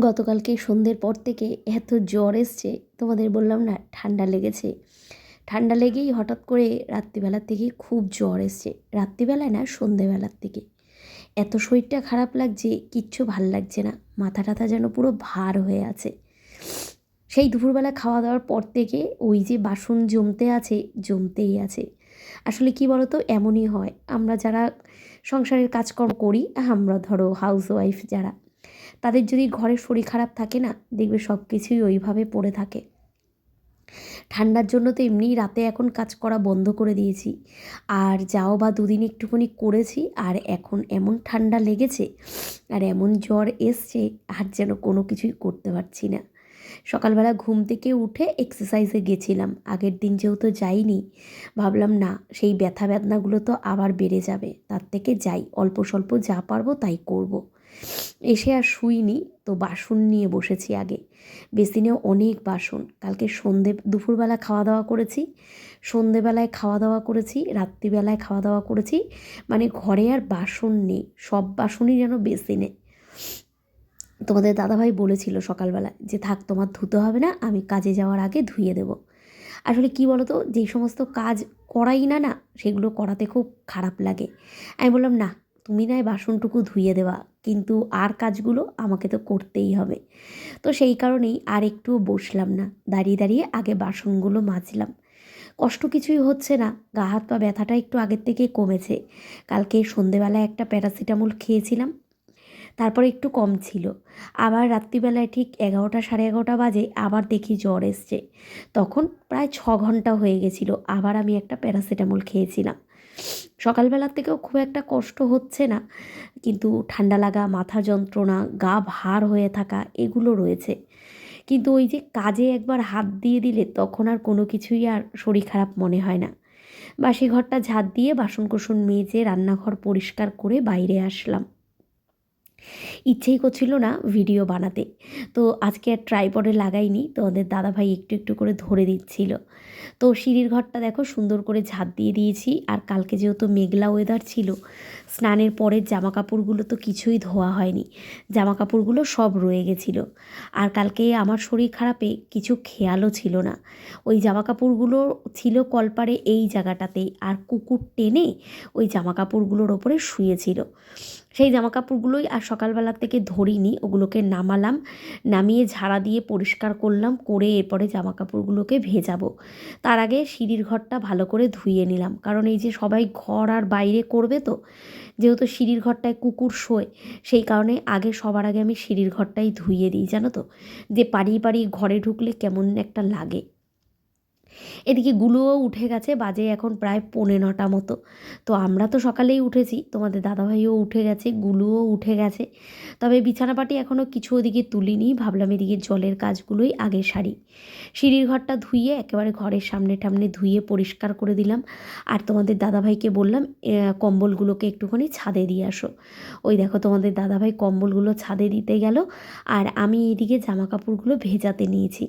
গতকালকে সন্ধ্যের পর থেকে এত জ্বর এসছে, তোমাদের বললাম না, ঠান্ডা লেগেছে। ঠান্ডা লেগেই হঠাৎ করে রাত্রিবেলার থেকে খুব জ্বর এসছে। রাত্রিবেলায় না সন্ধেবেলার থেকে এত শরীরটা খারাপ লাগছে, কিচ্ছু ভালো লাগছে না। মাথা টাথা যেন পুরো ভার হয়ে আছে। সেই দুপুরবেলা খাওয়া দাওয়ার পর থেকে ওই যে বাসন জমতে আছে, জমতেই আছে। আসলে কি বলতো, এমনই হয়। আমরা যারা সংসারের কাজকর্ম করি, আমরা ধরো হাউস ওয়াইফ যারা তাদের যদি ঘরে শরীর খারাপ থাকে না, দেখবে সব কিছুই ওইভাবে পড়ে থাকে। ঠান্ডার জন্য তো এমনিই রাতে এখন কাজ করা বন্ধ করে দিয়েছি। আর যাও বা দুদিন একটুখানি করেছি, আর এখন এমন ঠান্ডা লেগেছে, আর এমন জ্বর এসছে, আর যেন কোনো কিছুই করতে পারছি না। সকালবেলা ঘুম থেকে উঠে এক্সারসাইজে গেছিলাম। আগের দিন যেহেতু যাইনি, ভাবলাম না, সেই ব্যথা বেদনাগুলো তো আবার বেড়ে যাবে। তার থেকে যাই, অল্প স্বল্প যা পারব তাই করব। এসে আর শুইনি, তো বাসন নিয়ে বসেছি আগে। বেসিনেও অনেক বাসন। কালকে সন্ধে, দুপুরবেলা খাওয়া দাওয়া করেছি। সন্ধেবেলায় খাওয়া দাওয়া করেছি, রাত্রিবেলায় খাওয়া দাওয়া করেছি। মানে ঘরে আর বাসন নেই, সব বাসনই যেন বেসিনে তোমাদের দাদাভাই বলেছিল সকালবেলা যে, থাক, তোমার ধুতে হবে না, আমি কাজে যাওয়ার আগে ধুয়ে দেব। আসলে কি বলো তো যেই সমস্ত কাজ করাই না না, সেগুলো করাতে খুব খারাপ লাগে। আমি বললাম, না তুমি নয় বাসনটুকু ধুয়ে দেওয়া, কিন্তু আর কাজগুলো আমাকে তো করতেই হবে। তো সেই কারণেই আর একটু বসলাম না, দাঁড়িয়ে দাঁড়িয়ে আগে বাসনগুলো মাজলাম। কষ্ট কিছুই হচ্ছে না, গা হাত পা ব্যথাটা একটু আগের থেকেই কমেছে। কালকে সন্ধেবেলায় একটা প্যারাসিটামল খেয়েছিলাম, তারপরে একটু কম ছিল। আবার রাত্রিবেলায় ঠিক এগারোটা সাড়ে এগারোটা বাজে আবার দেখি জ্বর এসছে। তখন প্রায় ছ ঘণ্টা হয়ে গেছিল, আবার আমি একটা প্যারাসিটামল খেয়েছিলাম। সকালবেলার থেকেও খুব একটা কষ্ট হচ্ছে না। কিন্তু ঠান্ডা লাগা, মাথা যন্ত্রণা, গা ভার হয়ে থাকা এগুলো রয়েছে। কিন্তু ওই যে কাজে একবার হাত দিয়ে দিলে তখন আর কোনো কিছুই আর শরীর খারাপ মনে হয় না। বাসি ঘরটা ঝাঁত দিয়ে বাসন কোসন মেজে রান্নাঘর পরিষ্কার করে বাইরে আসলাম। ইচ্ছেই করছিল না ভিডিও বানাতে। তো আজকে আর ট্রাইপডে লাগাইনি, তো ওদের দাদাভাই একটু একটু করে ধরে দিচ্ছিল। তো সিঁড়ির ঘরটা দেখো সুন্দর করে ঝাঁত দিয়ে দিয়েছি, আর কালকে যেহেতু মেঘলা ওয়েদার ছিল, স্নানের পরের জামা কাপড়গুলো তো কিছুই ধোয়া হয়নি। জামা কাপড়গুলো সব রয়ে গেছিল। আর কালকে আমার শরীর খারাপে কিছু খেয়ালও ছিল না। ওই জামা কাপড়গুলো ছিল কলপারে এই জায়গাটাতেই আর কুকুর টেনে ওই জামা কাপড়গুলোর ওপরে শুয়েছিল। সেই জামা কাপড়গুলোই আর সকালবেলা থেকে ধরিনি, ওগুলোকে নামালাম, নামিয়ে ঝাড়া দিয়ে পরিষ্কার করলাম, করে এরপরে জামা কাপড়গুলোকে ভেজাবো। তার আগে সিঁড়ির ঘরটা ভালো করে ধুয়ে নিলাম, কারণ এই যে সবাই ঘর আর বাইরে করবে তো, যেহেতু সিঁড়ির ঘরটায় কুকুর শোয়, সেই কারণে আগে সবার আগে আমি সিঁড়ির ঘরটাই ধুইয়ে দিই, জানো তো? যে পাড়িয়ে পাড়িয়ে ঘরে ঢুকলে কেমন একটা লাগে। এদিকে গুলোও উঠে গেছে, বাজে এখন প্রায় পৌনে নটা মতো। তো আমরা তো সকালেই উঠেছি, তোমাদের দাদাভাইও উঠে গেছে, গুলোও উঠে গেছে। তবে বিছানাপাটি এখনও কিছু ওদিকে তুলিনি, ভাবলাম এদিকে জলের কাজগুলোই আগে সারি। সিঁড়ির ঘরটা ধুইয়ে একেবারে ঘরের সামনে টামনে ধুয়ে পরিষ্কার করে দিলাম। আর তোমাদের দাদাভাইকে বললাম কম্বলগুলোকে একটুখানি ছাদে দিয়ে আসো। ওই দেখো তোমাদের দাদাভাই কম্বলগুলো ছাদে দিতে গেল, আর আমি এদিকে জামা কাপড়গুলো ভেজাতে নিয়েছি।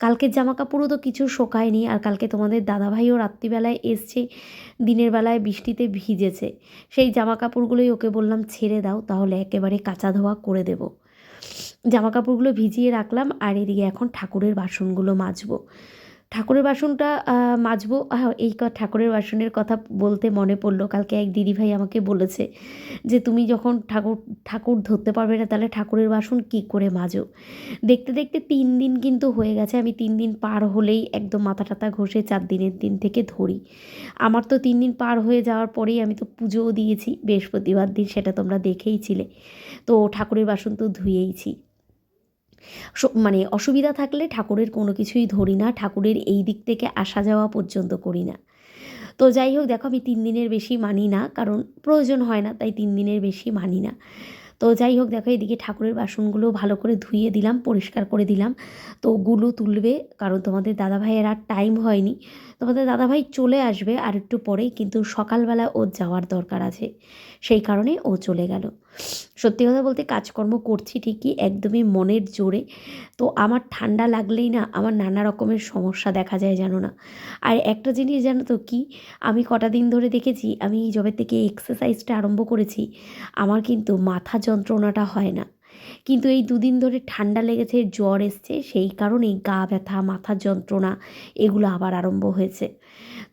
কালকের জামা কাপড়ও তো কিছু শোকায়নি আর কালকে তোমাদের দাদাভাইও রাত্রিবেলায় এসছে, দিনের বেলায় বৃষ্টিতে ভিজেছে। সেই জামা কাপড়গুলোই ওকে বললাম, ছেড়ে দাও, তাহলে একেবারে কাঁচা ধোয়া করে দেব। জামা কাপড়গুলো ভিজিয়ে রাখলাম আর এদিকে এখন ঠাকুরের বাসনগুলো মাজবো। ঠাকুরের বাসনটা মাজবো। এই ঠাকুরের বাসনের কথা বলতে মনে পড়ল। কালকে এক দিদিভাই আমাকে বলেছে যে, তুমি যখন ঠাকুর ঠাকুর ধরতে পারবে না, তাহলে ঠাকুরের বাসন কি করে মাজো? দেখতে দেখতে তিন দিন কিন্তু হয়ে গেছে। আমি তিন দিন পার হলেই একদম মাথা টাথা ঘষে চার দিনের দিন থেকে ধরি। আমার তো তিন দিন পার হয়ে যাওয়ার পরেই আমি তো পুজোও দিয়েছি। বৃহস্পতিবার দিন সেটা তোমরা দেখেইছিলে তো ঠাকুরের বাসন তো ধুয়েইছি। মানে অসুবিধা থাকলে ঠাকুরের কোনো কিছুই ধরি না, ঠাকুরের এই দিক থেকে আসা যাওয়া পর্যন্ত করি না। তো যাই হোক, দেখো আমি তিন দিনের বেশি মানি না, কারণ প্রয়োজন হয় না, তাই তিন দিনের বেশি মানি না। তো যাই হোক, দেখো এদিকে ঠাকুরের বাসনগুলো ভালো করে ধুয়ে দিলাম, পরিষ্কার করে দিলাম। তো গুলো তুলবে, কারণ তোমাদের দাদাভাইয়ের আর টাইম হয়নি। তোমাদের দাদাভাই চলে আসবে আর একটু পরেই কিন্তু সকালবেলা ও যাওয়ার দরকার আছে। সেই কারণে ও চলে গেল। সত্যি কথা বলতে কাজকর্ম করছি ঠিকই, একদমই মনের জোরে। তো আমার ঠান্ডা লাগলেই না আমার নানা রকমের সমস্যা দেখা যায় জানো না। আর একটা জিনিস জানো তো কি? আমি কটা দিন ধরে দেখেছি, আমি যবে থেকে এক্সারসাইজটা আরম্ভ করেছি, আমার কিন্তু মাথা যন্ত্রণাটা হয় না। কিন্তু এই দুদিন ধরে ঠান্ডা লেগেছে, জ্বর এসছে, সেই কারণেই গা ব্যথা মাথার যন্ত্রণা এগুলো আবার আরম্ভ হয়েছে।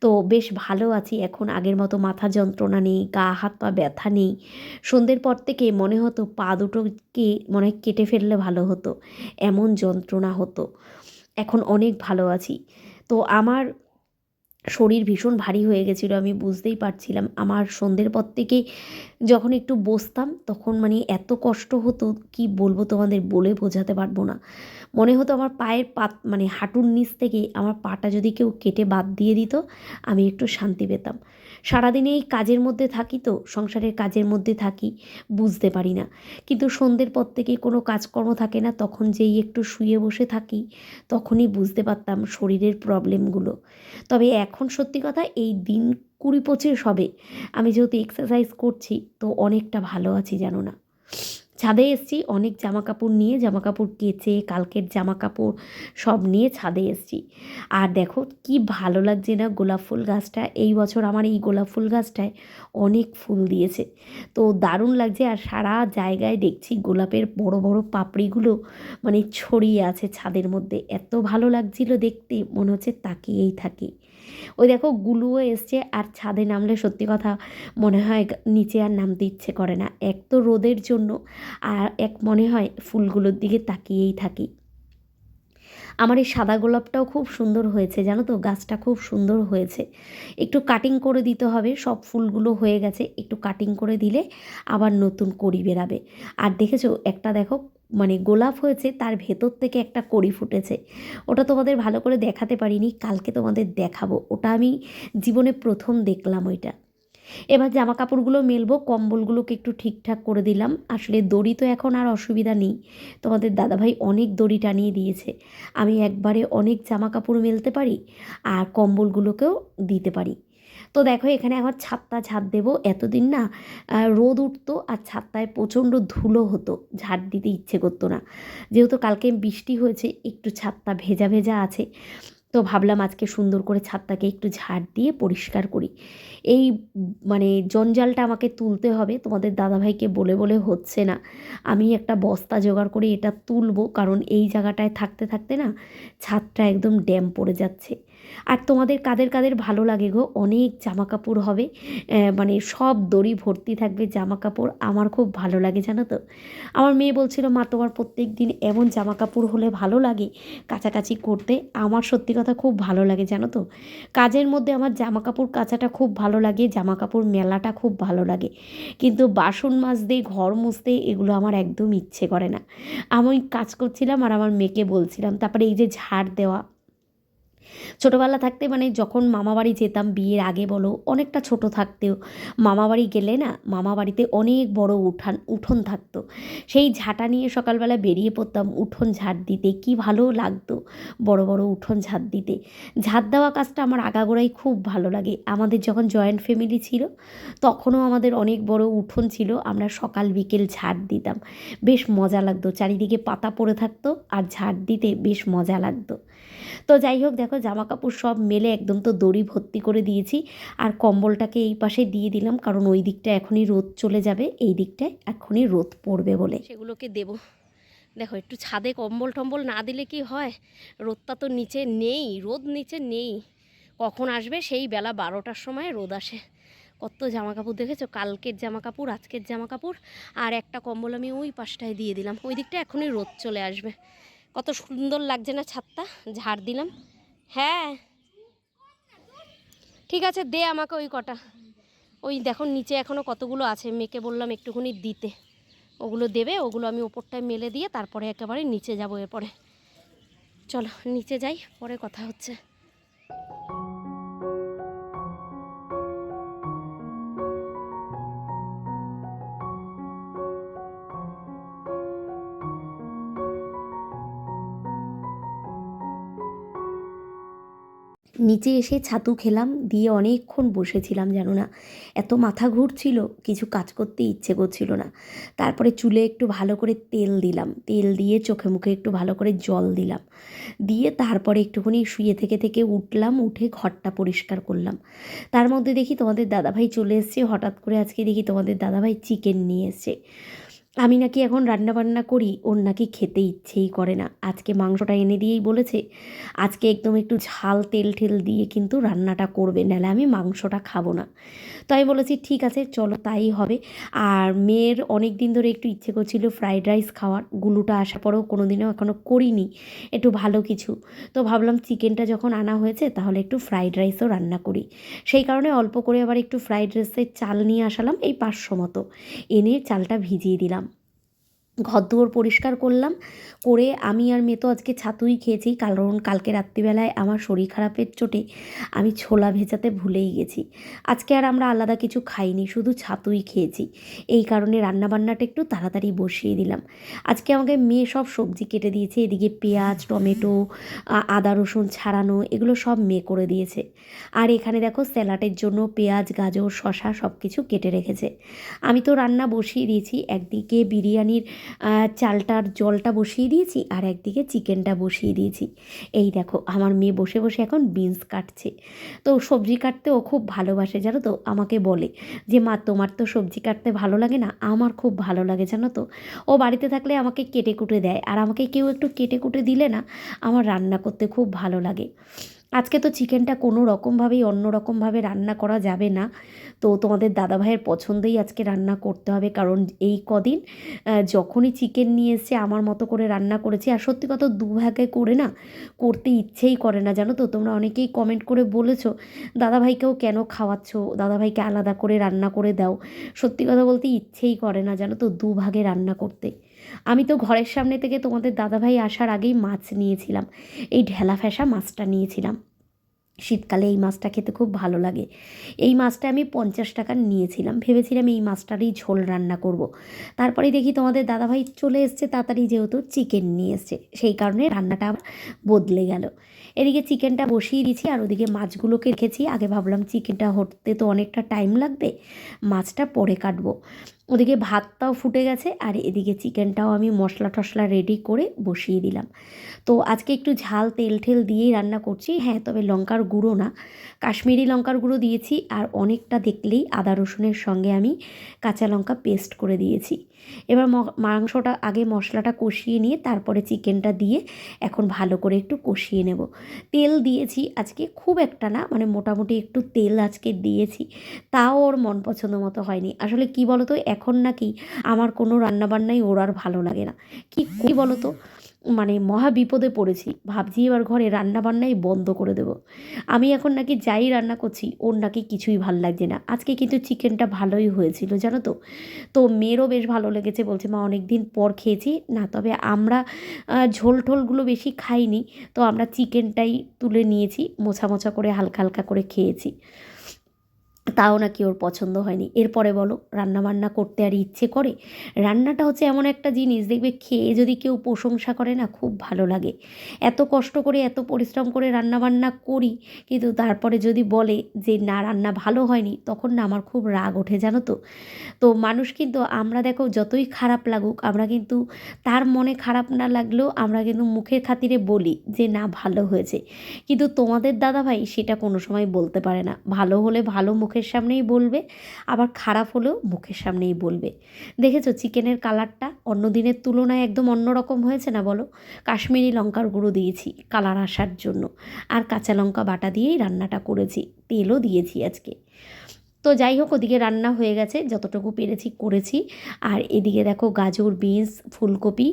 তো বেশ ভালো আছি, এখন আগের মতো মাথা যন্ত্রণা নেই, গা, হাত পা ব্যথা নেই। সন্ধ্যের পর থেকে মনে হতো পা দুটোকে মনে হয় কেটে ফেললে ভালো হতো, এমন যন্ত্রণা হতো। এখন অনেক ভালো আছি। তো আমার শরীর ভীষণ ভারী হয়ে গেছিল, আমি বুঝতেই পারছিলাম। আমার সন্ধ্যের পর থেকে যখন একটু বসতাম, তখন মানে এত কষ্ট হতো, কি বলব তোমাদের বলে বোঝাতে পারব না। মনে হতো আমার পায়ের পাত মানে হাঁটুর নিচ থেকে আমার পাটা যদি কেউ কেটে বাদ দিয়ে দিত, আমি একটু শান্তি পেতাম। সারাদিনে এই কাজের মধ্যে থাকি তো, সংসারের কাজের মধ্যে থাকি, বুঝতে পারি না। কিন্তু সন্ধ্যের পর থেকে কোনো কাজকর্ম থাকে না, তখন যেই একটু শুয়ে বসে থাকি, তখনই বুঝতে পারতাম শরীরের প্রবলেমগুলো। তবে এখন সত্যি কথা এই দিন কুড়ি পঁচিশ হবে। আমি যেহেতু এক্সারসাইজ করছি, তো অনেকটা ভালো আছি, জানো না। ছাদে এসছি, অনেক জামা কাপড় নিয়ে জামা কাপড় কেচে, কালকের জামা কাপড় সব নিয়ে ছাদে এসছি। আর দেখো কি ভালো লাগছে না গোলাপ ফুল গাছটা, এই বছর আমার এই গোলাপ ফুল গাছটায় অনেক ফুল দিয়েছে। তো দারুণ লাগছে আর সারা জায়গায় দেখছি গোলাপের বড় বড় পাপড়িগুলো মানে ছড়িয়ে আছে ছাদের মধ্যে। এত ভালো লাগছিল দেখতে, মনে হচ্ছে তাকিয়েই থাকি। ওই দেখো গুলুও এসছে আর ছাদে নামলে সত্যি কথা মনে হয় নিচে আর নামতে ইচ্ছে করে না। এক তো রোদের জন্য আর এক মনে হয় ফুলগুলোর দিকে তাকিয়েই থাকি। আমার এই সাদা গোলাপটাও খুব সুন্দর হয়েছে, জানো তো? গাছটা খুব সুন্দর হয়েছে। একটু কাটিং করে দিতে হবে, সব ফুলগুলো হয়ে গেছে। একটু কাটিং করে দিলে আবার নতুন কড়ি বেরাবে। আর দেখেছ, একটা দেখো মানে গোলাপ হয়েছে, তার ভেতর থেকে একটা কড়ি ফুটেছে। ওটা তোমাদের ভালো করে দেখাতে পারিনি, কালকে তোমাদের দেখাবো। ওটা আমি জীবনে প্রথম দেখলাম ওইটা। এবার জামা কাপড়গুলো মেলবো, কম্বলগুলোকে একটু ঠিকঠাক করে দিলাম। আসলে দড়ি তো এখন আর অসুবিধা নেই। তোমাদের দাদাভাই অনেক দড়ি টানিয়ে দিয়েছে। আমি একবারে অনেক জামা কাপড় মেলতে পারি আর কম্বলগুলোকেও দিতে পারি। তো দেখো, এখানে আমার ছাদটা ঝাড় দেবো। এতদিন না রোদ উঠতো আর ছাদটায় প্রচণ্ড ধুলো হতো। ঝাড় দিতে ইচ্ছে করতো না। যেহেতু কালকে বৃষ্টি হয়েছে, একটু ছাদটা ভেজা ভেজা আছে। তো ভাবলাম আজকে সুন্দর করে ছাদটাকে একটু ঝাড় দিয়ে পরিষ্কার করি। এই মানে জঞ্জালটা আমাকে তুলতে হবে, তোমাদের দাদাভাইকে বলে বলে হচ্ছে না। আমি একটা বস্তা জোগাড় করে এটা তুলবো, কারণ এই জায়গাটায় থাকতে থাকতে না ছাদটা একদম ড্যাম পড়ে যাচ্ছে। আর তোমাদের কাদের কাদের ভালো লাগে গো? অনেক জামা কাপড় হবে মানে সব দড়ি ভর্তি থাকবে জামা কাপড় আমার খুব ভালো লাগে, জানো তো? আমার মেয়ে বলছিল, মা, তোমার প্রত্যেক দিন এমন জামা কাপড় হলে ভালো লাগে কাছাকাছি করতে? আমার সত্যি কথা খুব ভালো লাগে, জানো তো? কাজের মধ্যে আমার জামা কাপড় কাচাটা খুব ভালো লাগে জামা কাপড় মেলাটা খুব ভালো লাগে। কিন্তু বাসন মাজতে, ঘর মুছতে এগুলো আমার একদম ইচ্ছে করে না। আমি কাজ করছিলাম আর আমার মেয়েকে বলছিলাম, তারপরে এই যে ঝাড় দেওয়া ছোটোবেলা থাকতে মানে যখন মামাবাড়ি যেতাম, বিয়ের আগে বলো, অনেকটা ছোট থাকতেও মামাবাড়ি গেলে না, মামাবাড়িতে অনেক বড় উঠান, উঠোন থাকতো। সেই ঝাঁটা নিয়ে সকালবেলা বেরিয়ে পড়তাম উঠোন ঝাড় দিতে। কি ভালো লাগতো বড় বড় উঠোন ঝাঁট দিতে। ঝাঁট দেওয়া কাজটা আমার আগাগোড়াই খুব ভালো লাগে। আমাদের যখন জয়েন্ট ফ্যামিলি ছিল, তখনও আমাদের অনেক বড় উঠোন ছিল, আমরা সকাল বিকেল ঝাড় দিতাম। বেশ মজা লাগতো। চারিদিকে পাতা পড়ে থাকতো আর ঝাড় দিতে বেশ মজা লাগতো। তো যাই হোক, দেখো জামা কাপড় সব মেলে একদম তো দড়ি ভর্তি করে দিয়েছি। আর কম্বলটাকে এই পাশে দিয়ে দিলাম, কারণ ওই দিকটা এখনই রোদ চলে যাবে, এই দিকটায় এখনই রোদ পড়বে বলে। সেগুলোকে দেব। দেখো, একটু ছাদে কম্বল টম্বল না দিলে কি হয়? রোদটা তো নিচে নেই, রোদ নিচে নেই। কখন আসবে? সেই বেলা বারোটার সময় রোদ আসে। কত জামা কাপড় দেখেছ? কালকের জামা কাপড় আজকের জামা কাপড় আর একটা কম্বল আমি ওই পাশটায় দিয়ে দিলাম। ওই দিকটা এখনই রোদ চলে আসবে। কত সুন্দর লাগছে না ছাদটা? ঝাড় দিলাম। হ্যাঁ। ঠিক আছে, দে আমাকে ওই কটা। ওই দেখো, নিচে এখনও কতগুলো আছে। মেয়েকে বললাম একটুখানি দিতে। ওগুলো দেবে, ওগুলো আমি ওপরটায় মেলে দিয়ে তারপরে একেবারে নিচে যাব এরপরে। চলো, নিচে যাই, পরে কথা হচ্ছে। নিচে এসে ছাতু খেলাম, দিয়ে অনেকক্ষণ বসেছিলাম জানো না। এত মাথা ঘুরছিল, কিছু কাজ করতে ইচ্ছে করছিল না। তারপরে চুলে একটু ভালো করে তেল দিলাম। তেল দিয়ে চোখে মুখে একটু ভালো করে জল দিলাম। দিয়ে তারপরে একটুখানি শুয়ে থেকে থেকে উঠলাম, উঠে ঘরটা পরিষ্কার করলাম। তার মধ্যে দেখি তোমাদের দাদাভাই চলে এসছে। হঠাৎ করে আজকে দেখি তোমাদের দাদাভাই চিকেন নিয়ে এসছে। আমি নাকি এখন রান্না বান্না করি, ওর নাকি খেতে ইচ্ছেই করে না। আজকে মাংসটা এনে দিয়েই বলেছে, আজকে একদম একটু ঝাল তেল ঠেল দিয়ে কিন্তু রান্নাটা করবে, নাহলে আমি মাংসটা খাব না। তো আমি বলেছি, ঠিক আছে, চলো, তাই হবে। আর মেয়ের অনেক দিন ধরে একটু ইচ্ছে করছিল ফ্রাইড রাইস খাওয়ার গুলুটা আসার পরেও কোনো দিনও এখনও করিনি, একটু ভালো কিছু। তো ভাবলাম চিকেনটা যখন আনা হয়েছে, তাহলে একটু ফ্রাইড রাইসও রান্না করি। সেই কারণে অল্প করে আবার একটু ফ্রাইড রাইসের চাল নিয়ে আসালাম, এই পাঁচশো মতো। এনে চালটা ভিজিয়ে দিলাম। ঘর দুয়ার পরিষ্কার করলাম, করে আমি আর মেয়ে তো আজকে ছাতুই খেয়েছি, কারণ কালকে রাত্রিবেলায় আমার শরীর খারাপের চোটে আমি ছোলা ভেজাতে ভুলেই গেছি। আজকে আর আমরা আলাদা কিছু খাইনি, শুধু ছাতুই খেয়েছি। এই কারণে রান্নাবান্নাটা একটু তাড়াতাড়ি বসিয়ে দিলাম। আজকে আমাকে মেয়ে সব সবজি কেটে দিয়েছে, এদিকে পেঁয়াজ, টমেটো আদা, রসুন ছাড়ানো, এগুলো সব মেয়ে করে দিয়েছে। আর এখানে দেখো স্যালাডের জন্য পেঁয়াজ, গাজর শশা সব কিছু কেটে রেখেছে। আমি তো রান্না বসিয়ে দিয়েছি, একদিকে বিরিয়ানির চালটার জলটা বসিয়ে দিয়েছি আর একদিকে চিকেনটা বসিয়ে দিয়েছি। এই দেখো, আমার মেয়ে বসে বসে এখন বিনস কাটছে। তো সবজি কাটতে ও খুব ভালোবাসে, জানো তো? আমাকে বলে যে, মা, তোমার তো সবজি কাটতে ভালো লাগে না? আমার খুব ভালো লাগে, জানো তো? ও বাড়িতে থাকলে আমাকে কেটে কুটে দেয়। আর আমাকে কেউ একটু কেটে কুটে দিলে না, আমার রান্না করতে খুব ভালো লাগে। আজকে তো চিকেনটা কোনো রকমভাবেই, অন্য রকমভাবে রান্না করা যাবে না। তো তোমাদের দাদাভাইয়ের পছন্দেই আজকে রান্না করতে হবে, কারণ এই কদিন যখনই চিকেন নিয়ে এসছে আমার মতো করে রান্না করেছি, আর সত্যি কথা দুভাগে করে না, করতে ইচ্ছেই করে না, জানো তো? তোমরা অনেকেই কমেন্ট করে বলেছ, দাদাভাইকেও কেন খাওয়াচ্ছ? দাদাভাইকে আলাদা করে রান্না করে দাও। সত্যি কথা বলতে ইচ্ছেই করে না, জানো তো? দুভাগে রান্না করতে। আমি তো ঘরের সামনে থেকে তোমাদের দাদাভাই আসার আগেই মাছ নিয়েছিলাম। এই ঢেলা ফ্যাসা মাছটা নিয়েছিলাম। শীতকালে এই মাছটা খেতে খুব ভালো লাগে। এই মাছটা আমি পঞ্চাশ টাকার নিয়েছিলাম। ভেবেছিলাম এই মাছটারই ঝোল রান্না করব। তারপরে দেখি তোমাদের দাদাভাই চলে এসছে তাড়াতাড়ি যেহেতু চিকেন নিয়ে এসছে। সেই কারণে রান্নাটা বদলে গেল। এদিকে চিকেনটা বসিয়ে দিয়েছি আর ওদিকে মাছগুলোকে রেখেছি। আগে ভাবলাম চিকেনটা হতে তো অনেকটা টাইম লাগবে। মাছটা পরে কাটবো। ওদিকে ভাতটাও ফুটে গেছে আর এদিকে চিকেনটাও আমি মশলা টশলা রেডি করে বসিয়ে দিলাম। তো আজকে একটু ঝাল তেল ঠেল দিয়েই রান্না করছি। হ্যাঁ তবে লঙ্কার গুঁড়ো না। কাশ্মীরি লঙ্কার গুঁড়ো দিয়েছি আর অনেকটা দেখলেই আদা রসুনের সঙ্গে আমি কাঁচা লঙ্কা পেস্ট করে দিয়েছি। এবার মাংসটা আগে মশলাটা কষিয়ে নিয়ে তারপরে চিকেনটা দিয়ে এখন ভালো করে একটু কষিয়ে নেব। তেল দিয়েছি আজকে খুব একটা না মানে মোটামুটি একটু তেল আজকে দিয়েছি। তাও ওর মন পছন্দ মতো হয়নি। আসলে কি বলো তো এখন নাকি আমার কোনো রান্নাবান্নাই ওর আর ভালো লাগে না। কি করি বলো তো মানে মহা বিপদে পড়েছি। ভাবছি এবার ঘরে রান্নাবান্নাই বন্ধ করে দেব। আমি এখন নাকি যাই রান্না করছি, ওর নাকি কিছুই ভালো লাগছে না। আজকে কিন্তু চিকেনটা ভালোই হয়েছিল, জানো তো? তো মেয়েরও বেশ ভালো লেগেছে, বলছে, মা অনেক দিন পর খেয়েছি। না, তবে আমরা ঝোল ঠোলগুলো বেশি খাইনি, তো আমরা চিকেনটাই তুলে নিয়েছি মোছা মোছা করে হালকা হালকা করে খেয়েছি। তাও নাকি ওর পছন্দ হয়নি। এরপরে বলো রান্না বান্না করতে আর ইচ্ছে করে? রান্নাটা হচ্ছে এমন একটা জিনিস, দেখবে খেয়ে যদি কেউ প্রশংসা করে না, খুব ভালো লাগে। এত কষ্ট করে, এত পরিশ্রম করে রান্না বান্না করি, কিন্তু তারপরে যদি বলে যে, না, রান্না ভালো হয়নি, তখন না আমার খুব রাগ ওঠে, জানো তো? তো মানুষ কিন্তু, আমরা দেখো যতই খারাপ লাগুক, আমরা কিন্তু তার মনে খারাপ না লাগলেও আমরা কিন্তু মুখের খাতিরে বলি যে, না, ভালো হয়েছে। কিন্তু তোমাদের দাদাভাই সেটা কোনো সময় বলতে পারে না। ভালো হলে ভালো মুখের সামনেই বলবে, আবার খারাপ হলেও মুখের সামনেই বলবে। দেখেছ, চিকেনের কালারটা অন্য দিনের তুলনায় একদম অন্যরকম হয়েছে না বলো? কাশ্মীরি লঙ্কার গুঁড়ো দিয়েছি কালার আসার জন্য, আর কাঁচা লঙ্কা বাটা দিয়েই রান্নাটা করেছি, তেলও দিয়েছি আজকে। তো যাই হোক, ওদিকে রান্না হয়ে গেছে, যতটুকু পেরেছি করেছি। আর এদিকে দেখো গাজর, বিনস, ফুলকপি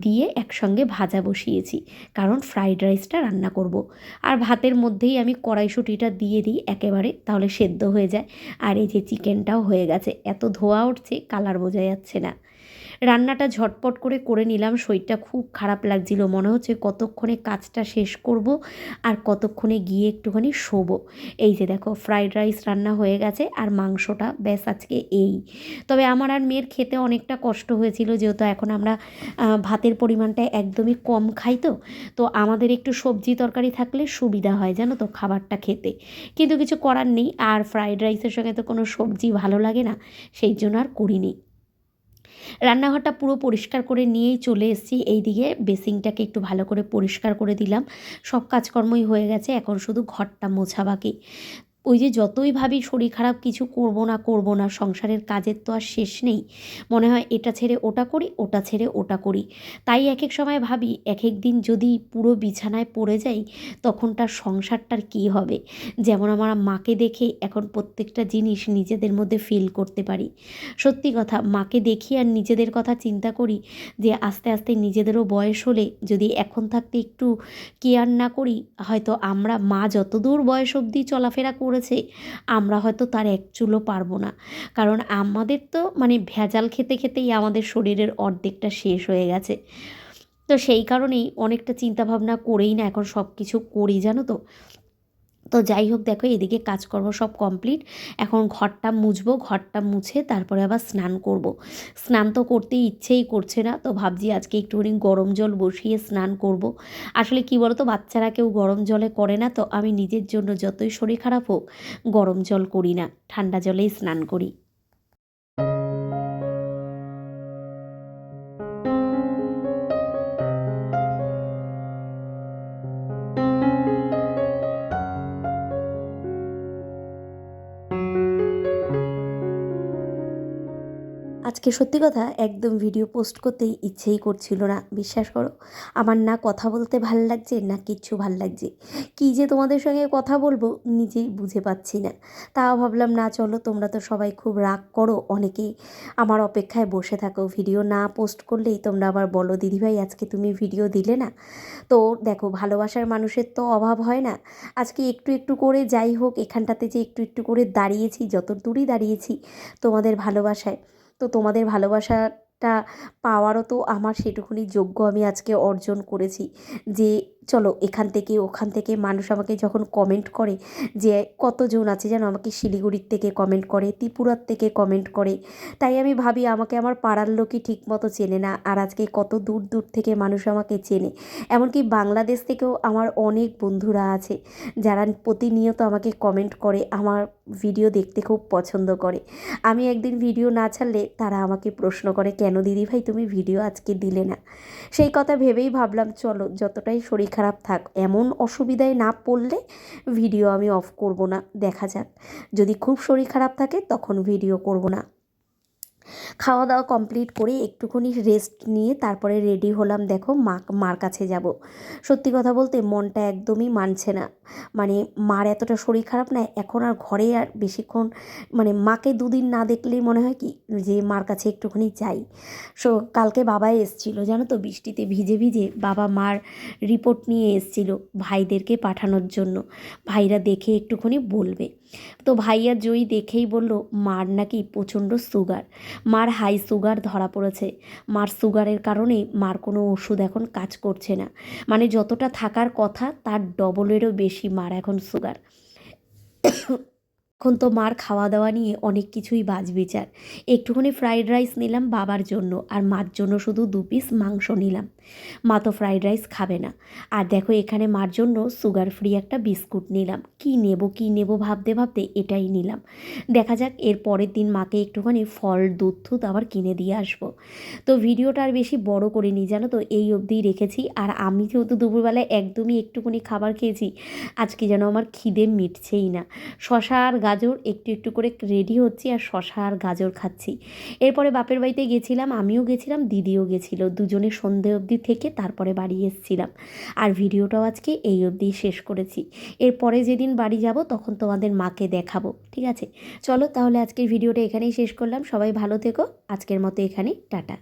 দিয়ে একসঙ্গে ভাজা বসিয়েছি, কারণ ফ্রাইড রাইসটা রান্না করব। আর ভাতের মধ্যেই আমি কড়াইশুটিটা দিয়ে দিই একেবারে, তাহলে সেদ্ধ হয়ে যায়। আর এই যে চিকেনটাও হয়ে গেছে, এত ধোয়া উঠছে, কালার বোঝা যাচ্ছে না। রান্নাটা ঝটপট করে করে নিলাম। শরীরটা খুব খারাপ লাগছিল। মনে হচ্ছে কতক্ষণে কাজটা শেষ করব আর কতক্ষণে গিয়ে একটুখানি শোবো। এই যে দেখো ফ্রাইড রাইস রান্না হয়ে গেছে আর মাংসটা, ব্যাস আজকে এই। তবে আমার আর মেয়ের খেতে অনেকটা কষ্ট হয়েছিল, যেহেতু এখন আমরা ভাতের পরিমাণটা একদমই কম খাই তো। তো আমাদের একটু সবজি তরকারি থাকলে সুবিধা হয়, জানো তো, খাবারটা খেতে। কিন্তু কিছু করার নেই। আর ফ্রাইড রাইসের সঙ্গে তো কোনো সবজি ভালো লাগে না, সেই জন্য আর করিনি। রান্নাঘরটা পুরো পরিষ্কার করে নিয়েই চলে এসেছি। এই দিকে বেসিংটাকে একটু ভালো করে পরিষ্কার করে দিলাম। সব কাজকর্মই হয়ে গেছে, এখন শুধু ঘরটা মোছা বাকি। ওই যে যতই ভাবি শরীর খারাপ, কিছু করব না করব না, সংসারের কাজের তো আর শেষ নেই। মনে হয় এটা ছেড়ে ওটা করি, ওটা ছেড়ে ওটা করি। তাই এক এক সময় ভাবি এক এক দিন যদি পুরো বিছানায় পড়ে যাই তখন তার সংসারটার কী হবে? যেমন আমার মাকে দেখে এখন প্রত্যেকটা জিনিস নিজেদের মধ্যে ফিল করতে পারি। সত্যি কথা, মাকে দেখি আর নিজেদের কথা চিন্তা করি যে আস্তে আস্তে নিজেদেরও বয়স হলে যদি এখন থাকতে একটু কেয়ার না করি, হয়তো আমরা মা যতদূর বয়স অবধি চলাফেরা করেছে, আমরা হয়তো তার এক চুলো পারব না। কারণ আমাদের তো মানে ভেজাল খেতে খেতেই আমাদের শরীরের অর্ধেকটা শেষ হয়ে গেছে। তো সেই কারণেই অনেকটা চিন্তাভাবনা করেই না এখন সব কিছু করি, জানো তো? তো যাই হোক, দেখো এদিকে কাজকর্ম সব কমপ্লিট এখন ঘরটা মুছবো, ঘরটা মুছে তারপরে আবার স্নান করব। স্নান তো করতে ইচ্ছেই করছে না, তো ভাবছি আজকে একটুখানি গরম জল বসিয়ে স্নান করব। আসলে কি বলতো, বাচ্চারা কেউ গরম জলে করে না, তো আমি নিজের জন্য যতই শরীর খারাপ হোক, গরম জল করি না, ঠান্ডা জলেই স্নান করি আজকে সত্যি কথা একদম ভিডিও পোস্ট করতেই ইচ্ছেই করছিল না। বিশ্বাস করো, আমার না কথা বলতে ভালো লাগছে, না কিচ্ছু ভালো লাগছে। কী যে তোমাদের সঙ্গে কথা বলব নিজেই বুঝে পাচ্ছি না। তাও ভাবলাম, না চলো তোমরা তো সবাই খুব রাগ করো, অনেকেই আমার অপেক্ষায় বসে থাকো। ভিডিও না পোস্ট করলেই তোমরা আবার বলো, দিদিভাই, আজকে তুমি ভিডিও দিলে না? তো দেখো, ভালোবাসার মানুষের তো অভাব হয় না। আজকে একটু একটু করে যাই হোক, এখানটাতে যে একটু একটু করে দাঁড়িয়েছি, যত দূরই দাঁড়িয়েছি তোমাদের ভালোবাসায়। তো তোমাদের ভালোবাসাটা পাওয়ারও তো আমার সেটুকুনি যোগ্য আমি আজকে অর্জন করেছি। যে চলো এখান থেকে, ওখান থেকে মানুষ আমাকে যখন কমেন্ট করে যে কতজন আছে যেন আমাকে শিলিগুড়ির থেকে কমেন্ট করে, ত্রিপুরার থেকে কমেন্ট করে, তাই আমি ভাবি আমাকে আমার পাড়ার লোকই ঠিকমতো চেনে না আর আজকে কত দূর দূর থেকে মানুষ আমাকে চেনে। এমনকি বাংলাদেশ থেকেও আমার অনেক বন্ধুরা আছে যারা প্রতিনিয়ত আমাকে কমেন্ট করে, আমার ভিডিও দেখতে খুব পছন্দ করে। আমি একদিন ভিডিও না ছাড়লে তারা আমাকে প্রশ্ন করে, কেন দিদি ভাই তুমি ভিডিও আজকে দিলে না? সেই কথা ভেবেই ভাবলাম, চলো যতটাই শরীর খারাপ থাক, এমন অসুবিধায় না পড়লে ভিডিও আমি অফ করব না, দেখা যাক। যদি খুব শরীর খারাপ থাকে, তখন ভিডিও করব না। খাওয়া দাওয়া কমপ্লিট করে একটুখানি রেস্ট নিয়ে তারপরে রেডি হলাম, দেখো মা, মার কাছে যাব। সত্যি কথা বলতে মনটা একদমই মানছে না। মানে মার এতটা শরীর খারাপ না, এখন আর ঘরে আর বেশিক্ষণ মানে মাকে দুদিন না দেখলেই মনে হয় কি যে মার কাছে একটুখানি যাই। সো কালকে বাবা এসছিল, জানো তো, বৃষ্টিতে ভিজে ভিজে বাবা মার রিপোর্ট নিয়ে এসছিল ভাইদেরকে পাঠানোর জন্য। ভাইরা দেখে একটুখানি বলবে। তো ভাইয়া জয়ী দেখেই বলল, মার নাকি প্রচণ্ড সুগার মার হাই সুগার ধরা পড়েছে। মার সুগারের কারণে মার কোনো ওষুধ এখন কাজ করছে না। মানে যতটা থাকার কথা, তার ডবলেরও বেশি মার এখন সুগার এখন তো মার খাওয়া দাওয়া নিয়ে অনেক কিছুই বাজ বিচার একটুখানি ফ্রাইড রাইস নিলাম বাবার জন্য আর মার জন্য শুধু দু পিস মাংস নিলাম। মা তো ফ্রাইড রাইস খাবে না। আর দেখো এখানে মার জন্য সুগার ফ্রি একটা বিস্কুট নিলাম। কি নেব কি নেব ভাবতে ভাবতে এটাই নিলাম। দেখা যাক এর পরের দিন মাকে একটুখানি ফল, দুধ থুত আবার কিনে দিয়ে আসব। তো ভিডিওটা আর বেশি বড় করিনি, জানো তো, এই অবধিই রেখেছি। আর আমি যেহেতু দুপুরবেলায় একদমই একটুখানি খাবার খেয়েছি, আজকে যেন আমার খিদে মিটছেই না। শশা আর গাজর একটু একটু করে রেডি হচ্ছি আর শশা আর গাজর খাচ্ছি। এরপরে বাপের বাড়িতে গেছিলাম, আমিও গেছিলাম, দিদিও গেছিল। দুজনে সন্ধে অবধি থেকে তারপরে বাড়ি এসেছিলাম। আর ভিডিওটাও আজকে এই অবধি শেষ করেছি। এরপরে যেদিন বাড়ি যাব তখন তোমাদের মাকে দেখাবো, ঠিক আছে? চলো তাহলে আজকের ভিডিওটা এখানেই শেষ করলাম। সবাই ভালো থেকো। আজকের মতো এখানেই, টাটা।